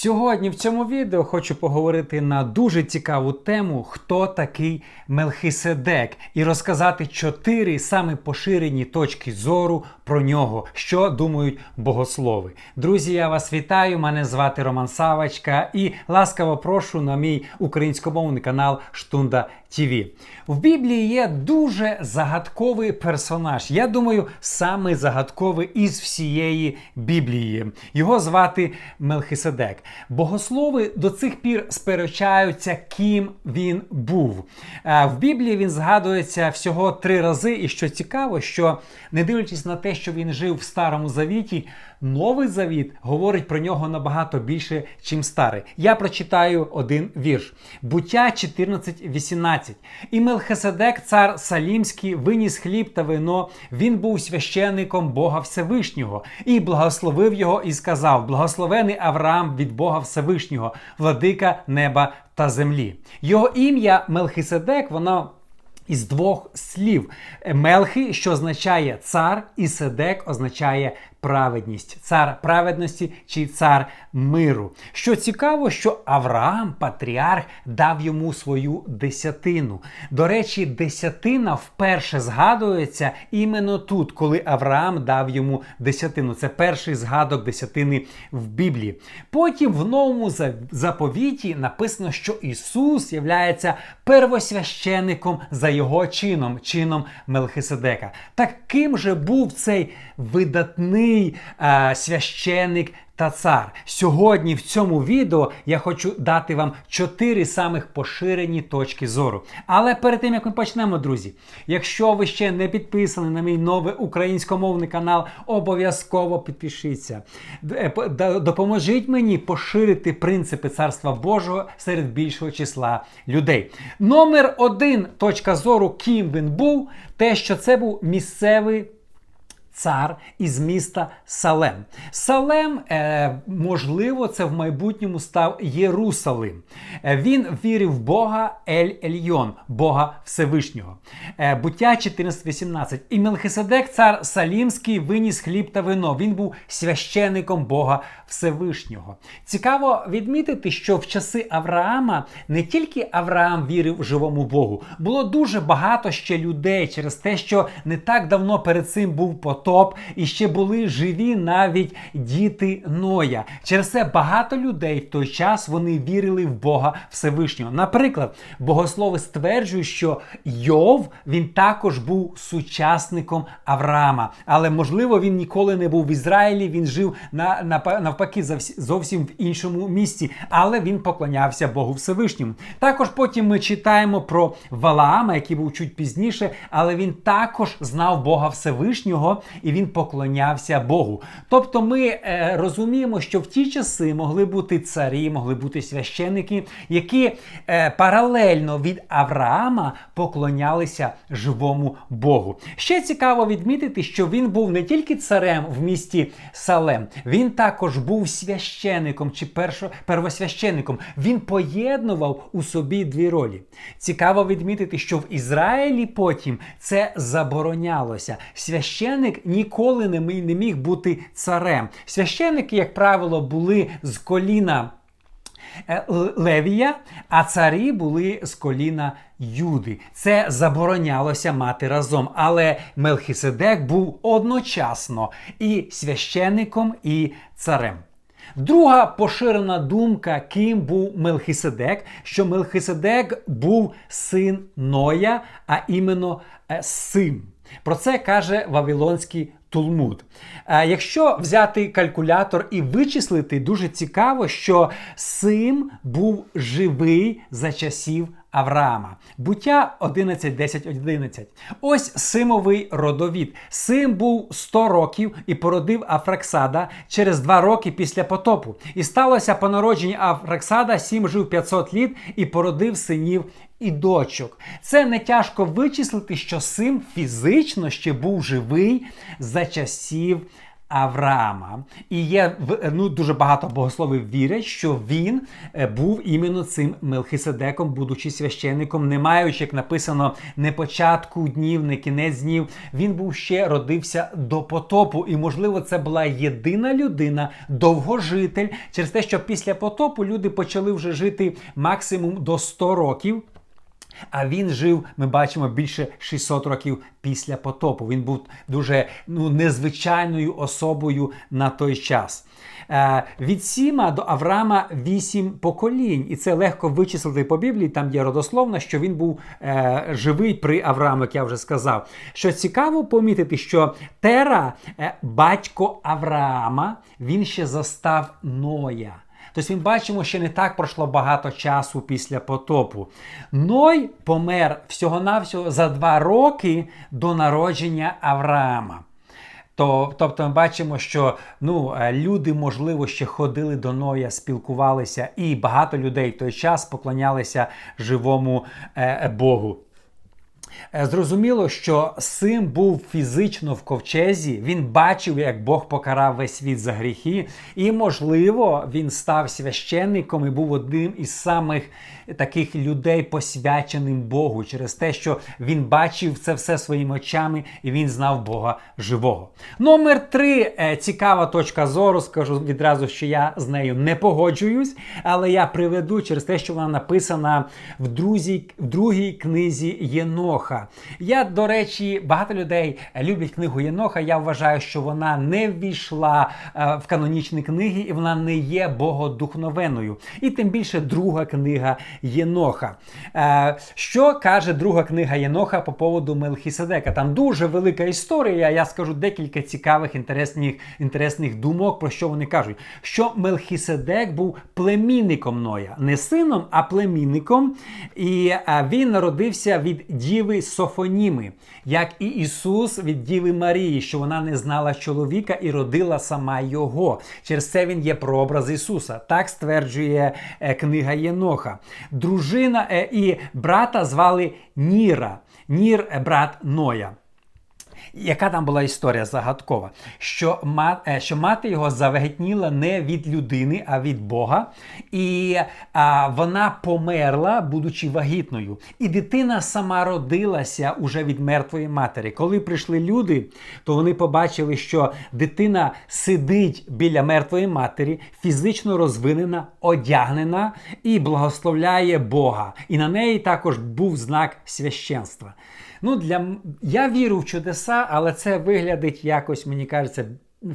Сьогодні в цьому відео хочу поговорити на дуже цікаву тему, хто такий Мелхиседек, і розказати чотири саме поширені точки зору про нього, що думають богослови. Друзі, я вас вітаю! Мене звати Роман Савочка і ласкаво прошу на мій українськомовний канал Штунда ТВ. В Біблії є дуже загадковий персонаж. Я думаю, самий загадковий із всієї Біблії. Його звати Мелхиседек. Богослови до цих пір сперечаються, ким він був. Е, В Біблії він згадується всього три рази, і що цікаво, що не дивлячись на те, що він жив в старому завіті, новий завіт говорить про нього набагато більше, чим старий. Я прочитаю один вірш. Буття 14.18. І Мелхиседек, цар Салімський, виніс хліб та вино. Він був священником Бога Всевишнього і благословив його і сказав: Благословений Авраам від Бога Всевишнього, владика неба та землі. Його ім'я Мелхиседек, воно. Із двох слів Мелхи, що означає цар, і Седек означає праведність, цар праведності чи цар миру. Що цікаво, що Авраам, патріарх, дав йому свою десятину. До речі, десятина вперше згадується іменно тут, коли Авраам дав йому десятину. Це перший згадок десятини в Біблії. Потім в новому заповіті написано, що Ісус являється первосвященником за його чином, чином Мелхиседека. Так ким же був цей видатний е, священник та цар? Сьогодні в цьому відео я хочу дати вам чотири самих поширені точки зору. Але перед тим як ми почнемо, друзі, якщо ви ще не підписані на мій новий українськомовний канал, обов'язково підпишіться. Допоможіть мені поширити принципи царства Божого серед більшого числа людей. Номер один точка зору, ким він був, те, що це був місцевий. Цар із міста Салем. Салем, е, можливо, це в майбутньому став Єрусалим. Е, він вірив в Бога Ель Ельйон, Бога Всевишнього. Е, буття 14.18. І Мелхиседек, цар Салімський, виніс хліб та вино. Він був священником Бога Всевишнього. Цікаво відмітити, що в часи Авраама не тільки Авраам вірив живому Богу, було дуже багато ще людей через те, що не так давно перед цим був потоп, і ще були живі навіть діти Ноя. Через це багато людей в той час вони вірили в Бога Всевишнього. Наприклад, богослови стверджують, що Йов він також був сучасником Авраама, але можливо він ніколи не був в Ізраїлі. Він жив на, на навпаки зовсім в іншому місці, але він поклонявся Богу Всевишньому. Також потім ми читаємо про Валаама, який був чуть пізніше, але він також знав Бога Всевишнього і він поклонявся Богу. Тобто ми е, розуміємо, що в ті часи могли бути царі, могли бути священники, які е, паралельно від Авраама поклонялися живому Богу. Ще цікаво відмітити, що він був не тільки царем в місті Салем, він також був священником чи першо, первосвященником. Він поєднував у собі дві ролі. Цікаво відмітити, що в Ізраїлі потім це заборонялося. Священник ніколи не міг бути царем. Священники, як правило, були з коліна. Е, Левія, а царі були з коліна Юди. Це заборонялося мати разом. Але Мелхиседек був одночасно і священником, і царем. Друга поширена думка, ким був Мелхиседек, що Мелхиседек був син Ноя, а іменно е, Сим. Про це каже Вавилонський Тулмуд. Якщо взяти калькулятор і вичислити, дуже цікаво, що Сим був живий за часів Авраама. Буття 11.10.11. Ось Симовий родовід. Сим був 100 років і породив Афраксада через 2 роки після потопу. І сталося по народженні Афраксада, Сім жив 500 літ і породив синів і дочок. Це не тяжко вичислити, що Сим фізично ще був живий за часів Авраама. І є ну, дуже багато богословів вірять, що він е, був іменно цим Мелхиседеком, будучи священником, не маючи, як написано, не початку днів, не кінець днів. Він був ще родився до потопу. І, можливо, це була єдина людина, довгожитель, через те, що після потопу люди почали вже жити максимум до 100 років. А він жив, ми бачимо, більше 600 років після потопу. Він був дуже ну, незвичайною особою на той час. Е, від Сіма до Авраама вісім поколінь, і це легко вичислити по Біблії. Там є родословно, що він був е, живий при Аврааму, як я вже сказав. Що цікаво помітити, що Тера, е, батько Авраама, він ще застав Ноя. Тобто ми бачимо, що не так пройшло багато часу після потопу. Ной помер всього-навсього за два роки до народження Авраама. Тобто ми бачимо, що ну, е, люди, можливо, ще ходили до Ноя, спілкувалися, і багато людей в той час поклонялися живому е, Богу. Е, зрозуміло, що Сим був фізично в ковчезі, він бачив, як Бог покарав весь світ за гріхи, і, можливо, він став священником і був одним із самих таких людей, посвяченим Богу, через те, що він бачив це все своїми очами і він знав Бога живого. Номер три е, цікава точка зору. Скажу відразу, що я з нею не погоджуюсь, але я приведу через те, що вона написана в, друзі, в другій книзі Єноха. Я, до речі, багато людей люблять книгу Єноха. Я вважаю, що вона не ввійшла е, в канонічні книги і вона не є богодухновеною. І тим більше друга книга Єноха. Е, що каже друга книга Єноха по поводу Мелхіседека? Там дуже велика історія. Я скажу декілька цікавих інтересних інтересних думок, про що вони кажуть. Що Мелхіседек був племінником Ноя, не сином, а племінником. І е, він народився від діви Софоніми, як і Ісус від Діви Марії, що вона не знала чоловіка і родила сама його. Через це він є прообраз Ісуса. Так стверджує е, книга Єноха. Дружина е, і брата звали Ніра. Нір е, брат Ноя. Яка там була історія загадкова? Що мати, що мати його завагітніла не від людини, а від Бога. І а, вона померла, будучи вагітною. І дитина сама родилася уже від мертвої матері. Коли прийшли люди, то вони побачили, що дитина сидить біля мертвої матері, фізично розвинена, одягнена і благословляє Бога. І на неї також був знак священства. Ну, для... Я вірю в чудеса, але це виглядить якось, мені кажеться,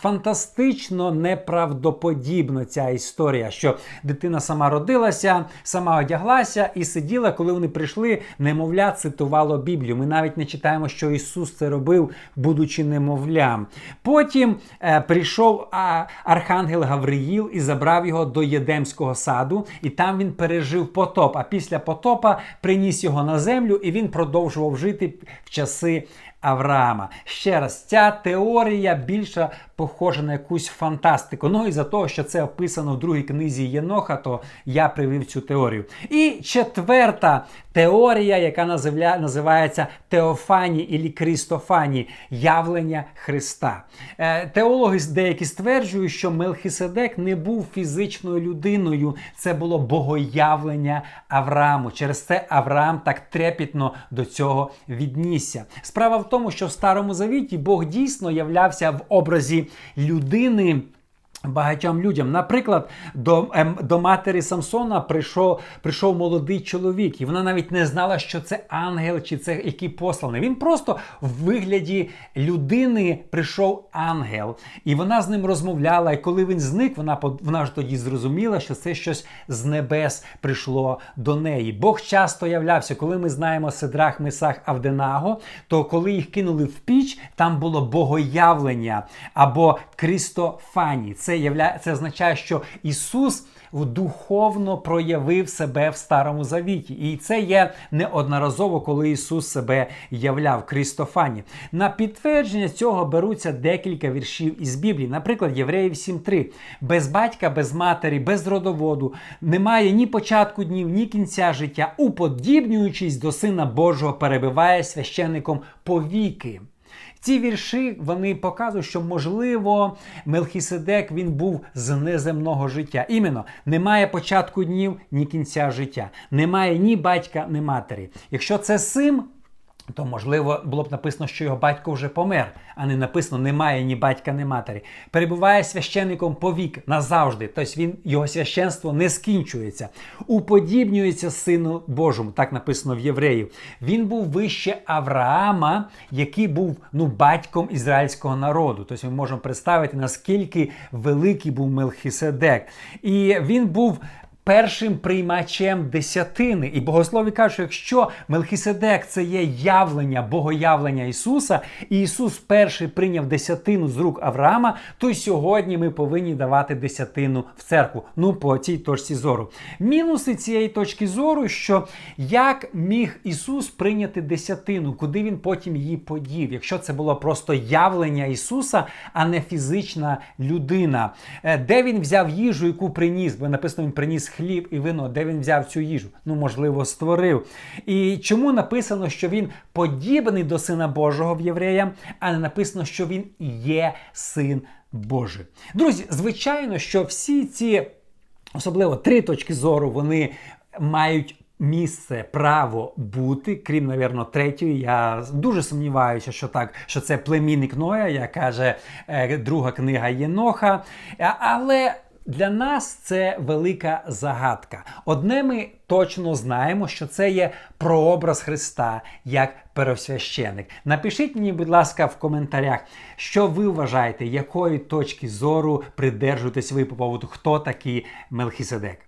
Фантастично неправдоподібно ця історія, що дитина сама родилася, сама одяглася і сиділа, коли вони прийшли, немовля цитувало Біблію. Ми навіть не читаємо, що Ісус це робив, будучи немовлям. Потім е, прийшов а, Архангел Гавриїл і забрав його до Єдемського саду, і там він пережив потоп. А після потопа приніс його на землю, і він продовжував жити в часи Авраама. Ще раз, ця теорія більше похожа на якусь фантастику. Ну і за того, що це описано в другій книзі Єноха, то я привів цю теорію. І четверта теорія, яка називається Теофані і Крістофані явлення Христа. Е, теологи деякі стверджують, що Мелхиседек не був фізичною людиною, це було богоявлення Аврааму. Через це Авраам так трепітно до цього віднісся. Справа в тому, що в Старому Завіті Бог дійсно являвся в образі людини. Багатьом людям, наприклад, до ем, до матері Самсона прийшов прийшов молодий чоловік, і вона навіть не знала, що це ангел чи це який посланий. Він просто в вигляді людини прийшов ангел, і вона з ним розмовляла. І коли він зник, вона вона ж тоді зрозуміла, що це щось з небес прийшло до неї. Бог часто являвся, коли ми знаємо Седрах, Месах, Авденаго, то коли їх кинули в піч, там було богоявлення або Крістофані. Це це явля... це означає, що Ісус духовно проявив себе в Старому Завіті. І це є неодноразово, коли Ісус себе являв Крістофані. На підтвердження цього беруться декілька віршів із Біблії. Наприклад, Євреїв 7.3. Без батька, без матері, без родоводу немає ні початку днів, ні кінця життя, уподібнюючись до Сина Божого, перебиває священником повіки. Ці вірші вони показують, що можливо Мелхіседек він був з неземного життя. Іменно немає початку днів, ні кінця життя, немає ні батька, ні матері. Якщо це син. То можливо було б написано, що його батько вже помер, а не написано немає ні батька, ні матері. Перебуває священником повік назавжди. Тобто він його священство не скінчується, уподібнюється сину Божому. Так написано в євреїв. Він був вище Авраама, який був ну батьком ізраїльського народу. Тобто ми можемо представити наскільки великий був Мелхіседек, і він був першим приймачем десятини. І богослові кажуть, що якщо Мелхіседек це є явлення, богоявлення Ісуса, і Ісус перший прийняв десятину з рук Авраама, то сьогодні ми повинні давати десятину в церкву. Ну, по цій точці зору. Мінуси цієї точки зору, що як міг Ісус прийняти десятину, куди він потім її подів, якщо це було просто явлення Ісуса, а не фізична людина, Е, де він взяв їжу, яку приніс, бо написано, він приніс хліб і вино, де він взяв цю їжу? Ну, можливо, створив. І чому написано, що він подібний до Сина Божого в євреям, а не написано, що він є син Божий. Друзі, звичайно, що всі ці, особливо три точки зору, вони мають. Місце право бути, крім, навірно, третьої. Я дуже сумніваюся, що так, що це племінник Ноя, як каже е, друга книга Єноха. Але для нас це велика загадка. Одне ми точно знаємо, що це є прообраз Христа як первосвященик. Напишіть мені, будь ласка, в коментарях, що ви вважаєте, якої точки зору придержуєтесь ви по поводу, хто такий Мелхіседек.